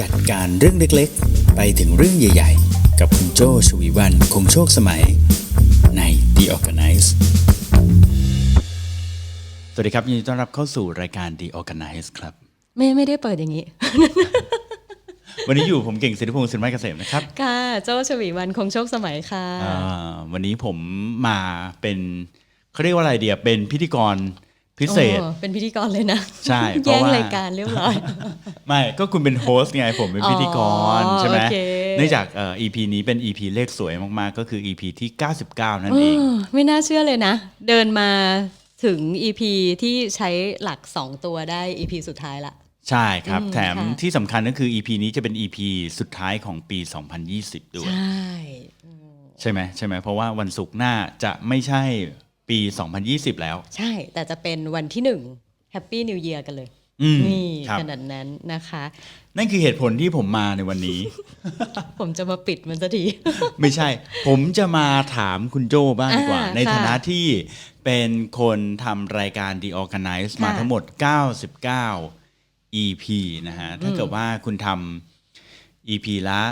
จัดการเรื่องเล็กๆ ไปถึงเรื่องใหญ่ๆ กับคุณโจชวีวันคงโชคสมัย ใน The Organize สวัสดีครับยินดีต้อนรับเข้าสู่รายการ The Organize ครับ ไม่ไม่ได้เปิดอย่างนี้ วันนี้อยู่ผมเก่งสิทธิพงศ์สินไม้เกษมนะครับค่ะ โจ้ชวีวันคงโชคสมัยค่ะ อ่าวันนี้ผมมาเป็นเขาเรียกว่าอะไรเดียเป็นพิธีกร พิเศษ โอ้เป็นพิธีกรเลยนะใช่เพแย่ราะงว่า รายการเรียบร้อย ไม่ก็คุณเป็นโฮสต์ไงผมเป็นพิธีกรอ๋อใช่ไหมโอเค เนื่องจากเอ่อ EP นี้เป็น EP เลขสวยมากๆ ก็คือ EP ที่ 99 นั่นเอง เออไม่น่าเชื่อเลยนะ เดินมาถึง EP ที่ใช้หลัก 2 ตัวได้ EP สุดท้ายละ ใช่ครับ อืมแถมค่ะ ที่สำคัญก็คือ EP นี้จะเป็น EP สุดท้ายของปี 2020 ด้วย ใช่ ใช่ไหมใช่ไหมเพราะว่าวันศุกร์หน้าจะไม่ใช่ ปี 2020 แล้ว ใช่ แต่จะเป็นวันที่1 Happy New Year กันเลย อืมนี่ครับขนาดนั้นนะคะ นั่นคือเหตุผลที่ผมมาในวันนี้ ผมจะมาปิดมันสักที ไม่ใช่ ผมจะมาถามคุณโจบ้างดีกว่า อ่าในฐานะค่ะที่เป็นคนทำรายการ The Organize มาค่ะทั้งหมด 99 EP นะฮะ ถ้าเกิดว่าคุณทำ EP ละ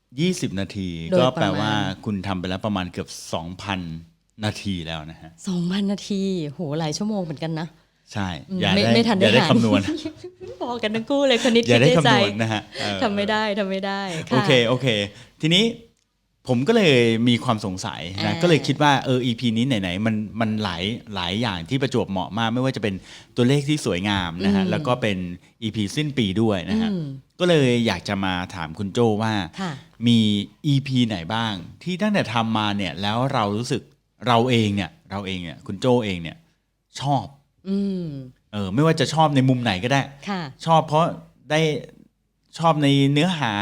20 นาที โดยก็แปลประมาณ ว่าคุณทำไปแล้วประมาณเกือบ 2,000 นาทีแล้วนะฮะ2,000นาที โห หลายชั่วโมงเหมือนกันนะ ใช่อืมอย่าไม่ได้ไม่ทันได้อย่าได้หารคำนวณพอกันทั้งคู่เลยคนนิดอย่าคิดได้ในใจคำนวณนะฮะเออทำไม่ได้ทำไม่ได้ะโอเค โอเค ทีนี้ผมก็เลยมีความสงสัยนะอ่าก็เลยคิดว่าเออ EP นี้ไหนๆมันมันหลายหลายอย่างที่ประจวบเหมาะมาก ไม่ว่าจะเป็นตัวเลขที่สวยงามนะฮะแล้วก็เป็น EP สิ้นปีด้วยนะฮะอืมก็เลยอยากจะมาถามคุณโจว่าค่ะมี EP ไหนบ้าง ที่ตั้งแต่ทำมาเนี่ยแล้วเรารู้สึก เราเองเนี่ย เราเองเนี่ย คุณโจเองเนี่ย ชอบ อืมเออ ไม่ว่าจะชอบในมุมไหนก็ได้ ค่ะ ชอบเพราะได้ชอบในเนื้อหา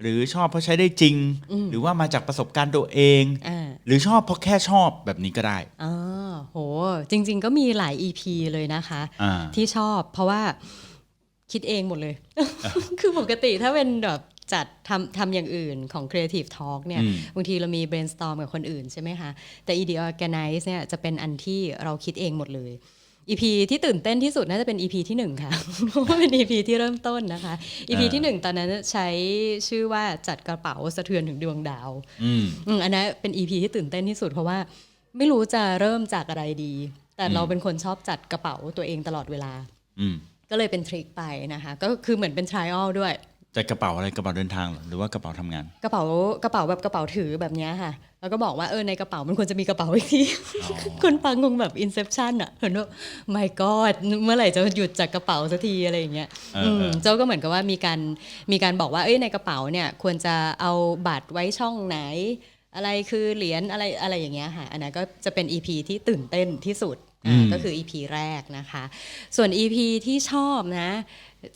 หรือชอบเพราะใช้ได้จริง อืม หรือว่ามาจากประสบการณ์ตัวเอง อ่า หรือชอบเพราะแค่ชอบแบบนี้ก็ได้ อ๋อโห จริง ๆ ก็มีหลาย EP เลยนะคะ อ่า ที่ชอบเพราะว่าคิดเองหมดเลย คือปกติถ้าเป็นแบบ จัดทำทำอย่างอื่นของ Creative Talk เนี่ยอืมบางทีเรามี brainstorm กับคนอื่นใช่ไหมคะ แต่ ED Organize เนี่ยจะเป็นอันที่เราคิดเองหมดเลย EP ที่ตื่นเต้นที่สุดน่าจะเป็น EP ที่หนึ่งค่ะ เพราะว่าเป็น EP ที่เริ่มต้นนะคะ EP ที่หนึ่งตอนนั้นใช้ชื่อว่าจัดกระเป๋าสะเทือนถึงดวงดาวอืมอืมอันนั้นเป็น EP ที่ตื่นเต้นที่สุดเพราะว่าไม่รู้จะเริ่มจากอะไรดี แต่เราเป็นคนชอบจัดกระเป๋าตัวเองตลอดเวลาอืมก็เลยเป็นทริคไปนะคะ ก็คือเหมือนเป็น trial ด้วย จะกระเป๋าอะไรกระเป๋าเดินทางเหรอหรือว่ากระเป๋าทำงาน กระเป๋ากระเป๋าแบบกระเป๋าถือแบบเนี้ยค่ะ แล้วก็บอกว่าเออในกระเป๋ามันควรจะมีกระเป๋าอีกทีคนฟังคงแบบ inception อะเห็นว่า my god เมื่อไหร่จะหยุดจากกระเป๋าสักทีอะไรอย่างเงี้ยเออเออมเจ้าก็เหมือนกับว่ามีการมีการบอกว่าเอ้ยในกระเป๋าเนี่ยควรจะเอาบัตรไว้ช่องไหน อะไรคือเหรียญอะไรอะไรอย่างเงี้ยค่ะ อันนั้นก็จะเป็น EP ที่ตื่นเต้นที่สุดอ่าก็คือ EP แรกนะคะ ส่วน EP ที่ชอบนะ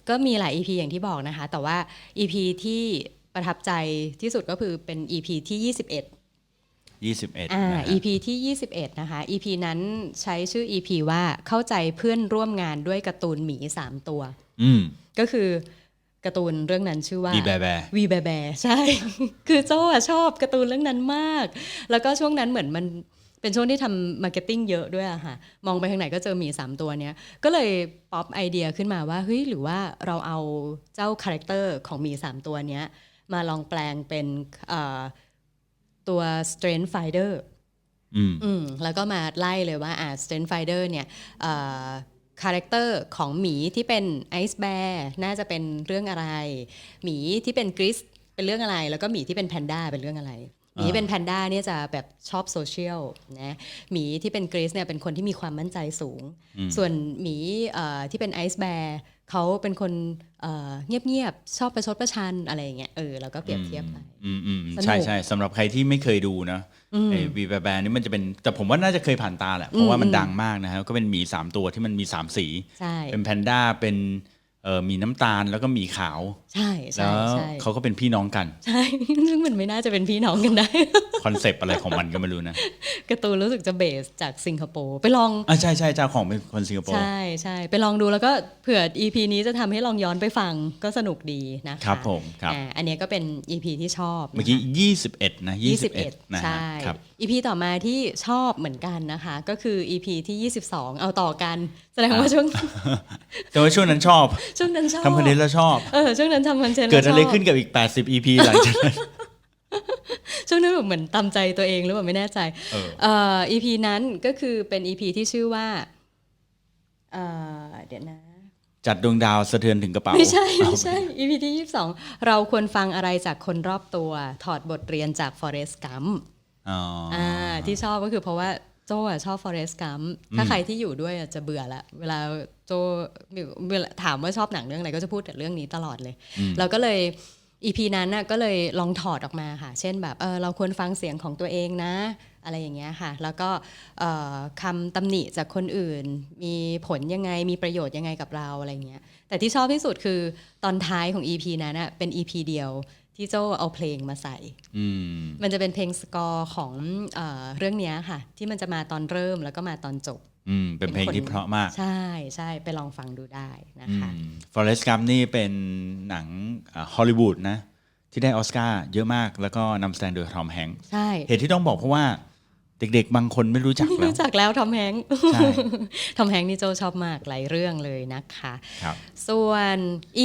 ก็มีหลาย EP อย่างที่บอกนะคะ แต่ว่า EP ที่ประทับใจที่สุดก็คือเป็น EP ที่ 21 21อ่านะฮะ EP ที่ 21 นะคะ EP นั้นใช้ชื่อ EP ว่าเข้าใจเพื่อนร่วมงานด้วยการ์ตูนหมี 3 ตัว อืมก็คือการ์ตูนเรื่องนั้นชื่อว่าบีแบร์แบร์วีแบแบใช่ คือโจ้อะชอบการ์ตูนเรื่องนั้นมาก แล้วก็ช่วงนั้นเหมือนมัน เป็นช่วงที่ทำมาร์เก็ตติ้งเยอะด้วยอะค่ะมองไปทางไหนก็เจอหมีสามตัวเนี้ยก็เลยป๊อปไอเดียขึ้นมาว่าเฮ้ยหรือว่าเราเอาเจ้าคาแรคเตอร์ของหมีสามตัวเนี้ยมาลองแปลงเป็นเอ่อตัว Strength Finder อืมอืมแล้วก็มาไล่เลยว่าอ่า Strength Finder เนี่ยคาแรคเตอร์ของหมีที่เป็นไอซ์แบร์น่าจะเป็นเรื่องอะไร หมีที่เป็นกริสเป็นเรื่องอะไร แล้วก็หมีที่เป็นแพนด้าเป็นเรื่องอะไร หมีที่เป็นแพนด้าเนี่ยจะแบบชอบโซเชียลนะหมีที่เป็นกริสเนี่ยเป็นคนที่มีความมั่นใจสูง ส่วนหมีเอ่อที่เป็นไอซ์แบร์เขาเป็นคนเอ่อเงียบๆชอบประชดประชันอะไรอย่างเงี้ยเออเราก็เปรียบเทียบไปอืมอืมสนุกใช่ใช่สำหรับใครที่ไม่เคยดูนะไอ้บีแบร์แบร์นี่มันจะเป็นแต่ผมว่าน่าจะเคยผ่านตาแหละเพราะว่ามันดังมากนะฮะก็เป็นหมีสามตัวที่มันมีสามสีใช่เป็นแพนด้าเป็น เอ่อหมีน้ำตาลแล้วก็หมีขาว ใช่แล้ใช่วใช่เขาก็เป็นพี่น้องกัน ใช่ซึ่งมันไม่น่าจะเป็นพี่น้องกันได้คอนเซปต์อะไรของมันก็ไม่รู้นะการ์ตูนรู้สึกจะเบสจากสิงคโปร์ไปลองอะใช่ใช่เจ้าของเป็นคนสิงคโปร์ใช่ใช่ไปลองดูแล้วก็เผื่อ EP นี้จะทำให้ลองย้อนไปฟังก็สนุกดีนะคะครับผมครับอ่าอันเนี้ยก็เป็น EP ที่ชอบนะคะเมื่อกี้ 21 นะ 21 นะใช่ฮะครับ EP ต่อมาที่ชอบเหมือนกันนะคะ ก็คือ EP ที่ 22 เอาต่อกัน แสดงว่าอะช่วงแต่ว่าช่วงนั้นชอบช่วงนั้นชอบทำคอนเทนต์แล้วชอบ เออช่วงนั้นทำคอนเทนต์เกิดอะไรแล้วชบขึ้นกับอีก 80 EP หลังจากนั้นช่วงนั้นแบบเหมือนตามใจตัวเองหรือเปล่าไม่แน่ใจเออเอ่อ EP นั้นก็คือเป็น EP ที่ชื่อว่าเอ่อเดี๋ยวนะจัดดวงดาวสะเทือนถึงกระเป๋า ไม่ใช่ ไม่ใช่ EP ที่ 22 เราควรฟังอะไรจากคนรอบตัว ถอดบทเรียนจาก Forest Gump อ๋อออ่าที่ชอบก็คือเพราะว่า โจอะชอบ Forest Gump ถ้าใครที่อยู่ด้วยอะจะเบื่อละเวลาโจเวลาถามว่าชอบหนังเรื่องอะไรก็จะพูดแต่เรื่องนี้ตลอดเลย เราก็เลย EP นั้นน่ะก็เลยลองถอดออกมาค่ะ เช่นแบบเออเราควรฟังเสียงของตัวเองนะ อะไรอย่างเงี้ยค่ะ แล้วก็เอ่อคำตำหนิจากคนอื่น มีผลยังไงมีประโยชน์ยังไงกับเราอะไรเงี้ยแต่ที่ชอบที่สุดคือตอนท้ายของ EP นั้นน่ะเป็น EP เดียว ที่โจเอาเพลงมาใส่อืมมันจะเป็นเพลงสกอร์ของเออเรื่องเนี้ยค่ะ ที่มันจะมาตอนเริ่มแล้วก็มาตอนจบอืมเป็นเพลงที่เพราะมาก ใช่ใช่ไปลองฟังดูได้นะคะฟอเรสต์กัมนี่เป็นหนังฮอลลีวูดนะ ที่ได้ออสการ์เยอะมากแล้วก็นำแสดงโดยทอมแฮงค์ใช่เหตุที่ต้องบอกเพราะว่าเด็กๆ บางคนไม่รู้จักไม่แล้วรู้จักแล้วทอมแฮงค์ใช่ทอมแฮงค์นี่โจชอบมากหลายเรื่องเลยนะคะครับส่วน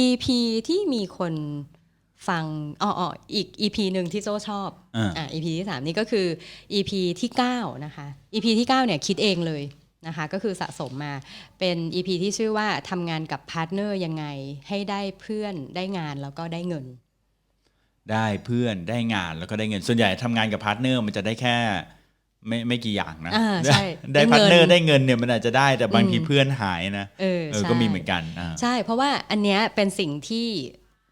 EP ที่มีคน ฟังอ๋ออออีก EP หนึ่งที่โจชอบอ่าอ่า EP ที่3นี่ก็คือ EP ที่9นะคะ EP ที่9เนี่ยคิดเองเลยนะคะก็คือสะสมมาเป็น EP ที่ชื่อว่าทำงานกับพาร์ทเนอร์ยังไง ให้ได้เพื่อนได้งานแล้วก็ได้เงิน ได้เพื่อนได้งานแล้วก็ได้เงิน ส่วนใหญ่ทำงานกับพาร์ทเนอร์มันจะได้แค่ไม่ไม่กี่อย่างนะอ่าใช่ได้ได้เงินพาร์ทเนอร์ได้เงินเนี่ยมันอาจจะได้แต่บางทีอืมเพื่อนหายนะเออเออใช่ก็มีเหมือนกันอ่าใช่เพราะว่าอันเนี้ยเป็นสิ่งที่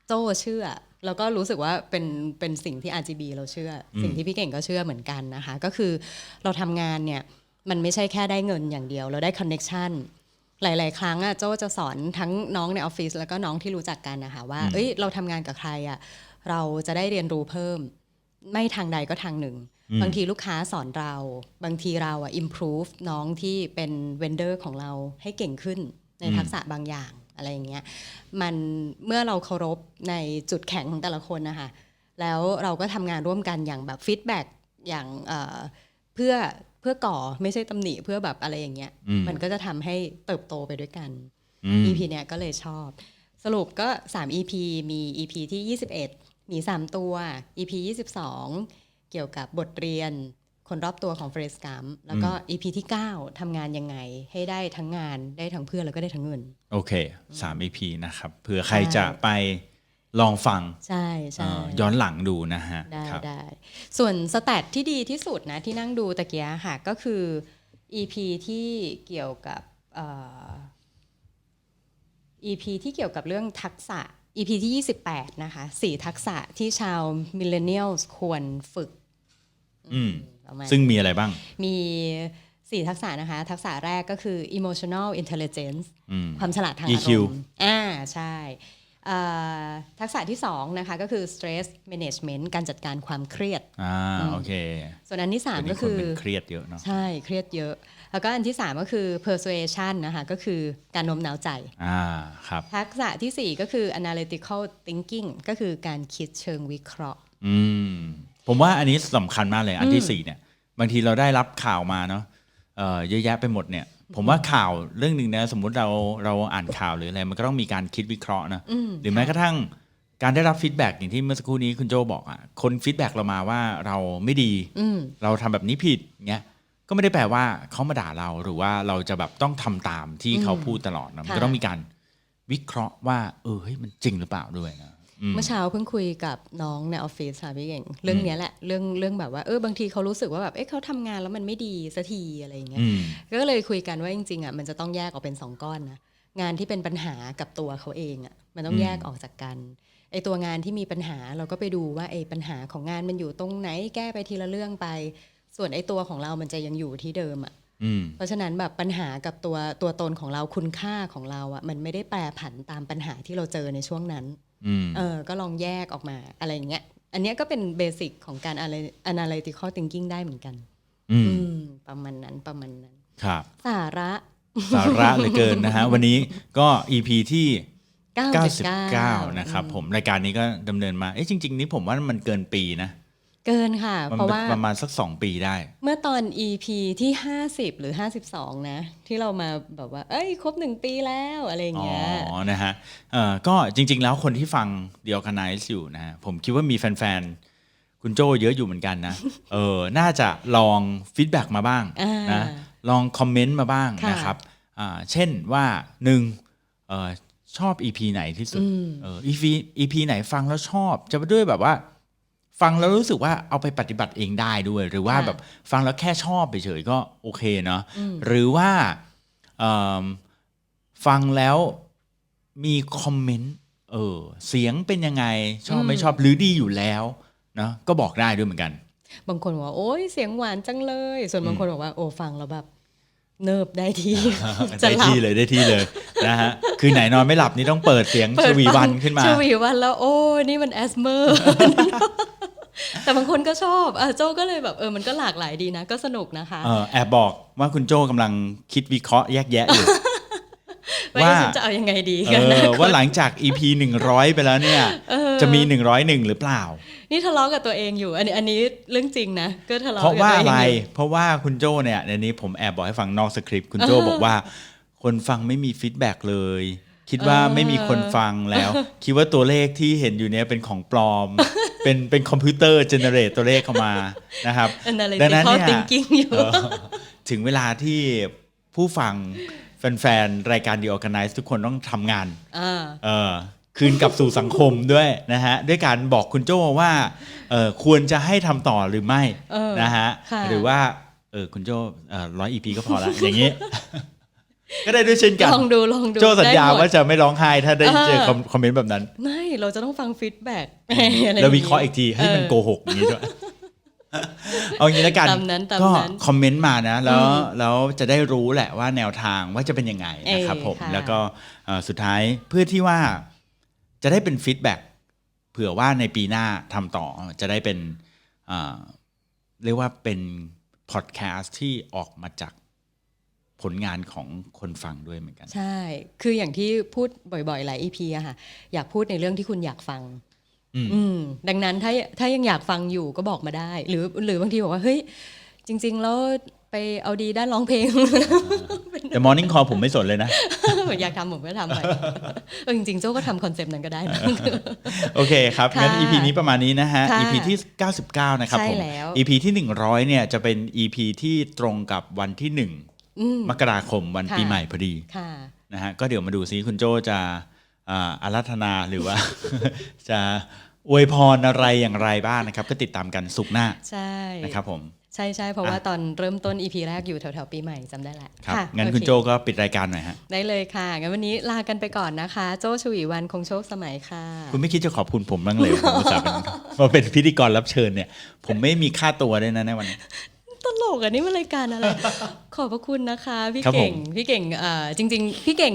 โจเชื่อ แล้วก็รู้สึกว่าเป็นเป็นสิ่งที่ RGB เราเชื่ออสิ่งที่พี่เก่งก็เชื่อเหมือนกันนะคะ ก็คือเราทำงานเนี่ย มันไม่ใช่แค่ได้เงินอย่างเดียว เราได้คอนเน็ชันหลาย ๆ ครั้งอะโจจะสอนทั้งน้องในออฟฟิศแล้วก็น้องที่รู้จักกันนะคะ ว่า เอ้ย เราทำงานกับใครอะเราจะได้เรียนรู้เพิ่ม ไม่ทางใดก็ทางหนึ่ง บางทีลูกค้าสอนเรา บางทีเราอะ improve น้องที่เป็นเวนเดอร์ของเราให้เก่งขึ้นในทักษะบางอย่าง อะไรอย่างเงี้ยมันเมื่อเราเคารพในจุดแข็งของแต่ละคนนะคะแล้วเราก็ทำงานร่วมกันอย่างแบบฟีดแบ็กอย่างเอ่อเพื่อเพื่อก่อไม่ใช่ตำหนิเพื่อแบบอะไรอย่างเงี้ยอืมมันก็จะทำให้เติบโตไปด้วยกันอืม EP เนี่ยก็เลยชอบ สรุปก็ 3 EP มี EP ที่ 21 มี 3 ตัว EP 22 เกี่ยวกับบทเรียน คนรอบตัวของเฟรสกัมแล้วก็ EP ที่ 9ทำงานยังไง ให้ได้ทั้งงานได้ทั้งเพื่อนแล้วก็ได้ทั้งเงิน โอเคสาม EP นะครับเผื่อใครจะไปลองฟัง ใช่ใช่เอ่อย้อนหลังดูนะฮะ ได้ครับได้ส่วนสแตทที่ดีที่สุดนะ ที่นั่งดูตะเกียะค่ะก็คือ EP ที่เกี่ยวกับเอ่อ EP ที่เกี่ยวกับเรื่องทักษะ EP ที่ 28 นะคะสี่ทักษะที่ชาวมิลเลนเนียลควรฝึก อืม ประมาณซึ่งมีอะไรบ้าง มีสี่ทักษะนะคะ ทักษะแรกก็คือ emotional intelligence อืม ความฉลาดทาง EQ อารมณ์อ่าใช่เอ่อทักษะที่สองนะคะก็คือ stress management การจัดการความเครียด อ่าโอเคส่วนอันที่สามวันนี้ก็คนคือเป็นเครียดเยอะเนาะใช่เครียดเยอะ แล้วก็อันที่3ก็คือ persuasion นะคะก็คือการโน้มน้าวใจ อ่าครับ ทักษะทีสี่4ก็คือ analytical thinking ก็คือการคิดเชิงวิเคราะห์ อืม ผมว่าอันนี้สำคัญมากเลย อันที่สี่เนี่ย บางทีเราได้รับข่าวมาเนาะเอ่อเยอะแยะไปหมดเนี่ย ผมว่าข่าวเรื่องหนึ่งนะสมมุติเราเราอ่านข่าวหรืออะไรมันก็ต้องมีการคิดวิเคราะห์นะหรือแม้กระทั่งการได้รับฟีดแบ็กอย่างที่เมื่อสักครู่นี้คุณโจบอกอะคนฟีดแบ็กเรามาว่าเราไม่ดีอืมเราทำแบบนี้ผิดเงี้ยก็ไม่ได้แปลว่าเขามาด่าเราหรือว่าเราจะแบบต้องทำตามที่เขาพูดตลอดนะมันก็ค่ะต้องมีการวิเคราะห์ว่า เออเฮ้ยมันจริงหรือเปล่าด้วยนะอืม เมื่อเช้าเพิ่งคุยกับน้องในออฟฟิศค่ะพี่เก่งเรื่องเนี้ยแหละเรื่องเรื่องแบบว่าเออบางทีเขารู้สึกว่าแบบเอ๊ะเขาทำงานแล้วมันไม่ดีสักทีอะไรอย่างเงี้ยอืมก็เลยคุยกันว่าจริงๆอะมันจะต้องแยกออกเป็นสองก้อนนะงานที่เป็นปัญหากับตัวเขาเองอะมันต้องแยกออกจากกันไอตัวงานที่มีปัญหาเราก็ไปดูว่าไอปัญหาของงานมันอยู่ตรงไหนแก้ไปทีละเรื่องไป ส่วนไอตัวของเรามันจะยังอยู่ที่เดิมอะอืมเพราะฉะนั้นแบบปัญหากับตัวตัวตนของเราคุณค่าของเราอะมันไม่ได้แปรผันตามปัญหาที่เราเจอในช่วงนั้นอืม เออก็ลองแยกออกมาอะไรอย่างเงี้ย อันเนี้ยก็เป็นเบสิกของการ analytical thinking ได้เหมือนกันอืมอืม ประมาณนั้นประมาณนั้น ครับ สาระ สาระเหลือเกินนะฮะ วันนี้ก็ EP ที่ 99 99นะครับผม รายการนี้ก็ดำเนินมา เอ๊ะจริง ๆ นี่ผมว่ามันเกินปีนะ เกินค่ะมันเพราะว่าประมาณสักสองปีได้ เมื่อตอน EP ที่ 50 หรือ 52 นะ ที่เรามาแบบว่า เอ้ย ครบหนึ่งปีแล้วอะไรอย่างอ๋อเงี้ยนะฮะเอ่อก็จริง ๆ แล้วคนที่ฟัง The Organize อยู่นะฮะผมคิดว่ามีแฟนๆ คุณโจเยอะอยู่เหมือนกันนะ เออน่าจะลองฟีดแบ็กมาบ้างอ่านนะลองคอมเมนต์มาบ้างค่ะนะครับอ่าเช่นว่าหนึ่งเออชอบ EP ไหนที่สุดเออ EP EP ไหนฟังแล้วชอบ จะด้วยแบบว่า ฟังแล้วรู้สึกว่าเอาไปปฏิบัติเองได้ด้วย หรือว่าค่ะแบบฟังแล้วแค่ชอบไปเฉยๆก็โอเคเนาะหรือว่าเอิ่มฟังแล้วมีคอมเมนต์เออเสียงเป็นยังไงชอบไม่ชอบหรือดีอยู่แล้วเนาะก็บอกได้ด้วยเหมือนกัน บางคนบอกว่าโอ้ยเสียงหวานจังเลย ส่วนบางคนบอกว่าโอ้ฟังแล้วแบบเนิบได้ทีจะได้หลับที่เลยได้ที่เลยนะฮะคือไหนนอนไม่หลับนี่ต้องเปิดเสียงเปิชดวีฟังวันขึ้นมาชวีวันแล้วโอ้นี่มันแอสเมอร์ แต่บางคนก็ชอบอะโจก็เลยแบบเออมันก็หลากหลายดีนะ ก็สนุกนะคะเออแอบบอกว่าคุณโจ้กำลังคิดวิเคราะห์แยกแยะอยู่ว่าว่าฉันจะเอายังไงดีเอกันนะอว่าหลังจาก EP 100 ไปแล้วเนี่ยจะมี 101 หรือเปล่า นี่ทะเลาะกับตัวเองอยู่ อันนี้อันนี้เรื่องจริงนะก็ทะเลาะเพราะกับว่าตัวเองอะไรอยู่เพราะว่าคุณโจ้เนี่ยในนี้ผมแอบบอกให้ฟังนอกสคริปต์คุณโจ้บอกว่า คนฟังไม่มีฟีดแบ็กเลย คิดว่าไม่มีคนฟังแล้ว คิดว่าตัวเลขที่เห็นอยู่เนี่ยเป็นของปลอม เป็นเป็นคอมพิวเตอร์เจเนเรตตัวเลขเข้ามานะครับ ดังนั้น analytical เนี่ย thinking อยู่เออถึงเวลาที่ผู้ฟังแฟนๆ รายการ The Organize ทุกคนต้องทำงาน อ่า เออคืนกลับสู่สังคมด้วยนะฮะ ด้วยการบอกคุณโจ้ว่าเออควรจะให้ทำต่อหรือไม่เออนะฮะ ค่ะ หรือว่าเออคุณโจ้ร้อยอีพีก็พอละอย่างนี้ ก็ได้ด้วยเช่นกันลองดูลองดูโจ้สัญญาได้หมดว่าจะไม่ร้องไห้ถ้าได้เจอเออคอมคอมเมนต์แบบนั้น ไม่เราจะต้องฟังฟีดแบ็ก แล้ววิเคราะห์อีกทีให้มันโกหกอย่างนี้ด้วยเอางี้แล้วกันตามนั้นตามก็นั้นคอมเมนต์มานะ แล้วแล้วจะได้รู้แหละว่าแนวทางว่าจะเป็นยังไงนะครับเออผมค่ะ แล้วก็เอ่อสุดท้ายเพื่อที่ว่าจะได้เป็นฟีดแบ็กเผื่อว่าในปีหน้าทำต่อจะได้เป็นเอ่อเรียกว่าเป็นพอดแคสต์ที่ออกมาจาก ผลงานของคนฟังด้วยเหมือนกัน ใช่ คืออย่างที่พูดบ่อยๆ หลาย EP อะค่ะ อยากพูดในเรื่องที่คุณอยากฟังอืมอืมดังนั้นถ้าถ้ายังอยากฟังอยู่ก็บอกมาได้ หรือหรือบางทีบอกว่า เฮ้ย จริง ๆ แล้วไปเอาดีด้านร้องเพลง แต่ Morning Call ผมไม่สนเลยนะ อยากทำผมก็ทำไปเออจริงๆ โจ้ก็ทำคอนเซปต์นั้นก็ได้นะ โอเคครับค่ะงั้น EP นี้ประมาณนี้นะฮะค่ะ EP ที่ 99 นะครับใช่ผมแล้ว EP ที่ 100 เนี่ยจะเป็น EP ที่ตรงกับวันที่ อืม1มกราคมวันค่ะ ปีใหม่พอดีค่ะ นะฮะก็เดี๋ยวมาดูซิคุณโจจะอ่าอารัธนาหรือว่า จะอวยพรอะไรอย่างไรบ้างนะครับ ก็ติดตามกันสุกร์หน้าใช่นะครับผม ใช่ใช่เพราะว่าตอนเริ่มต้น EP แรกอยู่แถวๆปีใหม่จำได้แหละครับค่ะงั้นโอเคุณโจก็ปิดรายการหน่อยฮะได้เลยค่ะ งั้นวันนี้ลากันไปก่อนนะคะ โจ้ชวีวันคงโชคสมัยค่ะ คุณไม่คิดจะขอบคุณผมบ้างเลยผมอุตส่าห์เป็นมาเป็นพิธีกรรับเชิญเนี่ย ผมไม่มีค่าตัวด้วยนะในวันนี้ ตลกอะนี่มันรายการอะไร ขอบพระคุณนะคะพี่ครับผมเก่งพี่เก่งเอ่อจริง ๆ พี่เก่ง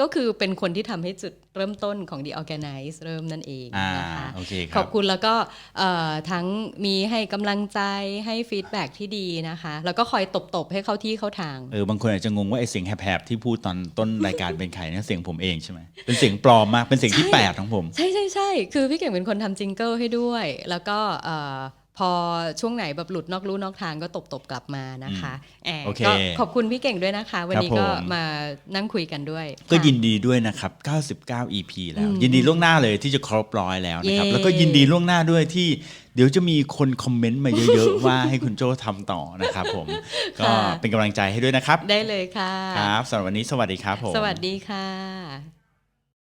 ก็คือเป็นคนที่ทำให้จุดเริ่มต้นของ The Organize เริ่มนั่นเองอ่านะคะโอเคคขรัอบบคุณแล้วก็เอ่อทั้งมีให้กำลังใจให้ฟีดแบ็กที่ดีนะคะ แล้วก็คอยตบ ๆ ให้เข้าที่เข้าทางเออบางคนอาจจะงงว่าไอ้เสียงแหบๆที่พูดตอนต้นรายการเป็นใครเนี่ยเสียงผมเองใช่ไหมเป็นเสียงปลอมมากเป็นเสียงที่ใช่แปดของผม ใช่ใช่ใช่คือพี่เก่งเป็นคนทำจิงเกิลให้ด้วย แล้วก็เอ่อ พอช่วงไหนแบบหลุดนอกลู่นอกทางก็ตบตบๆกลับมานะคะแอบโอเคก็ขอบคุณพี่เก่งด้วยนะคะ วันนี้ครับก็ผมมานั่งคุยกันด้วย ก็ค่ะยินดีด้วยนะครับ 99 EP แล้วอืมยินดีล่วงหน้าเลยที่จะครบร้อยแล้วนะครับเย้แล้วก็ยินดีล่วงหน้าด้วยที่เดี๋ยวจะมีคนคอมเมนต์มาเยอะๆ ว่าให้คุณโจ้ทำต่อนะครับผม ก็เป็นกำลังใจให้ด้วยนะครับ ได้เลยค่ะ ครับสำหรับวันนี้สวัสดีครับผม สวัสดีค่ะ